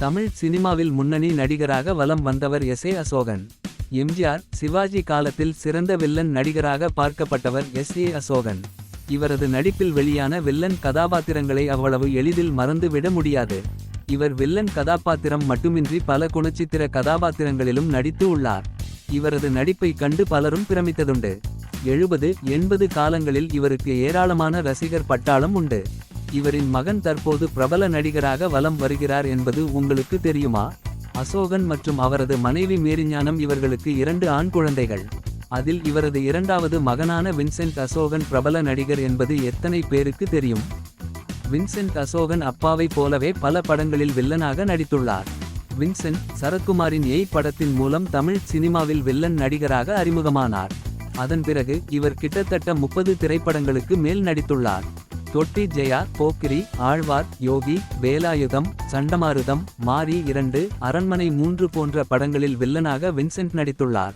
தமிழ் சினிமாவில் முன்னணி நடிகராக வலம் வந்தவர் எஸ் ஏ அசோகன். எம்ஜிஆர் சிவாஜி காலத்தில் சிறந்த வில்லன் நடிகராக பார்க்கப்பட்டவர் எஸ் ஏ அசோகன். இவரது நடிப்பில் வெளியான வில்லன் கதாபாத்திரங்களை அவ்வளவு எளிதில் மறந்துவிட முடியாது. இவர் வில்லன் கதாபாத்திரம் மட்டுமின்றி பல குணச்சித்திர கதாபாத்திரங்களிலும் நடித்து உள்ளார். இவரது நடிப்பை கண்டு பலரும் பிரமித்ததுண்டு. எழுபது எண்பது காலங்களில் இவருக்கு ஏராளமான ரசிகர் பட்டாளம் உண்டு. இவரின் மகன் தற்போது பிரபல நடிகராக வலம் வருகிறார் என்பது உங்களுக்கு தெரியுமா? அசோகன் மற்றும் அவரது மனைவி மேரிஞானம் இவர்களுக்கு இரண்டு ஆண் குழந்தைகள். அதில் இவரது இரண்டாவது மகனான வின்சென்ட் அசோகன் பிரபல நடிகர் என்பது எத்தனை பேருக்கு தெரியும்? வின்சென்ட் அசோகன் அப்பாவைப் போலவே பல படங்களில் வில்லனாக நடித்துள்ளார். வின்சென்ட் சரத்குமாரின் ஏய் படத்தின் மூலம் தமிழ் சினிமாவில் வில்லன் நடிகராக அறிமுகமானார். அதன் பிறகு இவர் கிட்டத்தட்ட முப்பது திரைப்படங்களுக்கு மேல் நடித்துள்ளார். தொட்டி ஜெயா போக்கிரி ஆழ்வார் யோகி வேலாயுதம் சண்டமாருதம் மாரி இரண்டு அரண்மனை மூன்று போன்ற படங்களில் வில்லனாக வின்சென்ட் நடித்துள்ளார்.